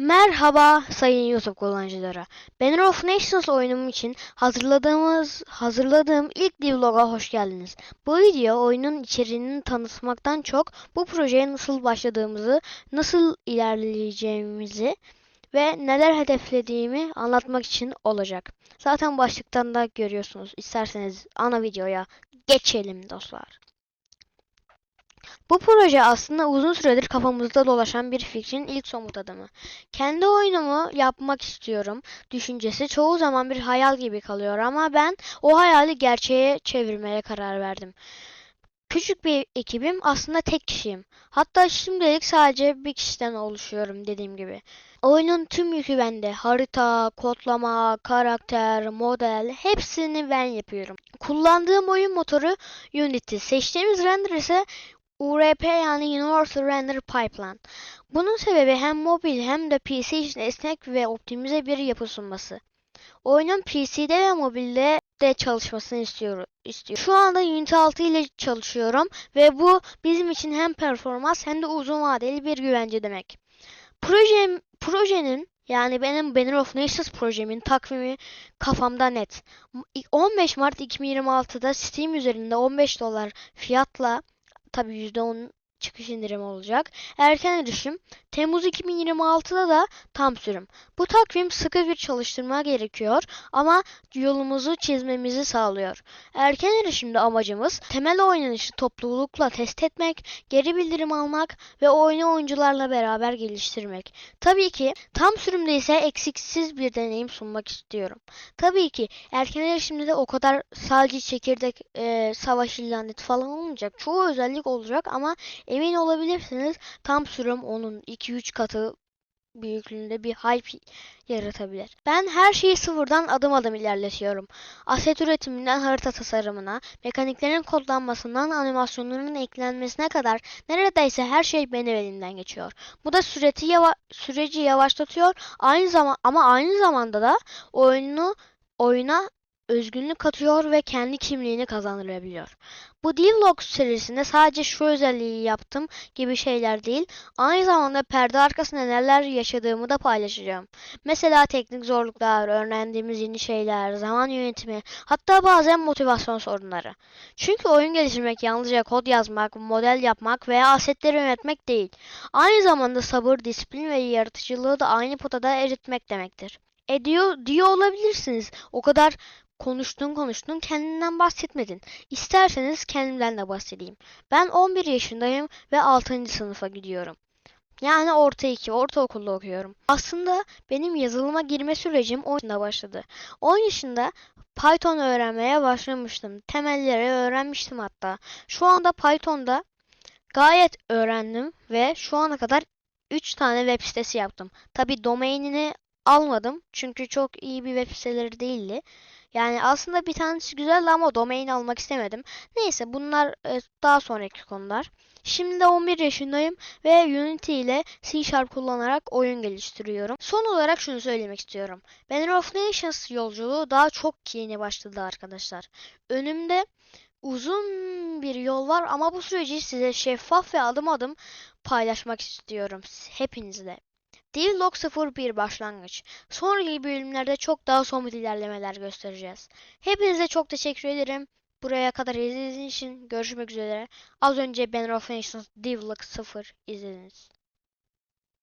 Merhaba sayın YouTube kullanıcıları. Banner of Nations oyunum için hazırladığımız hazırladığım ilk vloga hoş geldiniz. Bu video oyunun içeriğini tanıtmaktan çok bu projeye nasıl başladığımızı, nasıl ilerleyeceğimizi ve neler hedeflediğimi anlatmak için olacak. Zaten başlıktan da görüyorsunuz. İsterseniz ana videoya geçelim dostlar. Bu proje aslında uzun süredir kafamızda dolaşan bir fikrin ilk somut adımı. Kendi oyunumu yapmak istiyorum düşüncesi çoğu zaman bir hayal gibi kalıyor ama ben o hayali gerçeğe çevirmeye karar verdim. Küçük bir ekibim aslında tek kişiyim. Hatta şimdilik sadece bir kişiden oluşuyorum dediğim gibi. Oyunun tüm yükü bende. Harita, kodlama, karakter, model hepsini ben yapıyorum. Kullandığım oyun motoru Unity. Seçtiğimiz render ise URP yani Universal Render Pipeline. Bunun sebebi hem mobil hem de PC için esnek ve optimize bir yapı sunması. Oyunun PC'de ve mobilde de çalışmasını istiyorum. istiyor. Şu anda Unity 6 ile çalışıyorum ve bu bizim için hem performans hem de uzun vadeli bir güvence demek. Projem, projenin yani benim Banner of Nations projemin takvimi kafamda net. 15 Mart 2026'da Steam üzerinde 15 dolar fiyatla tabii %10 çıkış indirimi olacak. Erken erişim Temmuz 2026'da da tam sürüm. Bu takvim sıkı bir çalıştırma gerekiyor ama yolumuzu çizmemizi sağlıyor. Erken erişimde amacımız temel oynanışı toplulukla test etmek, geri bildirim almak ve oyunu oyuncularla beraber geliştirmek. Tabii ki tam sürümde ise eksiksiz bir deneyim sunmak istiyorum. Tabii ki erken erişimde de o kadar sadece çekirdek e, savaş ilaneti falan olmayacak. Çoğu özellik olacak ama emin olabilirsiniz tam sürüm onun 2-3 katı büyüklüğünde bir hype yaratabilir. Ben her şeyi sıfırdan adım adım ilerletiyorum. Aset üretiminden harita tasarımına, mekaniklerin kodlanmasından animasyonların eklenmesine kadar neredeyse her şey benim elimden geçiyor. Bu da süreci, yava süreci yavaşlatıyor. Aynı zaman ama aynı zamanda da oyunu oyuna özgünlük katıyor ve kendi kimliğini kazandırabiliyor. Bu Devlog serisinde sadece şu özelliği yaptım gibi şeyler değil, aynı zamanda perde arkasında neler yaşadığımı da paylaşacağım. Mesela teknik zorluklar, öğrendiğimiz yeni şeyler, zaman yönetimi, hatta bazen motivasyon sorunları. Çünkü oyun geliştirmek yalnızca kod yazmak, model yapmak veya asetleri yönetmek değil. Aynı zamanda sabır, disiplin ve yaratıcılığı da aynı potada eritmek demektir. E diyor, diyor olabilirsiniz. O kadar konuştun konuştun kendinden bahsetmedin. İsterseniz kendimden de bahsedeyim. Ben 11 yaşındayım ve 6. sınıfa gidiyorum. Yani orta 2, ortaokulda okuyorum. Aslında benim yazılıma girme sürecim 10 yaşında başladı. 10 yaşında Python öğrenmeye başlamıştım. Temelleri öğrenmiştim hatta. Şu anda Python'da gayet öğrendim ve şu ana kadar 3 tane web sitesi yaptım. Tabi domainini almadım çünkü çok iyi bir web siteleri değildi. Yani aslında bir tanesi güzeldi ama domain almak istemedim. Neyse bunlar e, daha sonraki konular. Şimdi de 11 yaşındayım ve Unity ile C Sharp kullanarak oyun geliştiriyorum. Son olarak şunu söylemek istiyorum. Banner of Nations yolculuğu daha çok yeni başladı arkadaşlar. Önümde uzun bir yol var ama bu süreci size şeffaf ve adım adım paylaşmak istiyorum hepinizle. Devlog 01 başlangıç. Sonraki bölümlerde çok daha somut ilerlemeler göstereceğiz. Hepinize çok teşekkür ederim. Buraya kadar izlediğiniz için görüşmek üzere. Az önce Banner of Nations Devlog 0 izlediniz.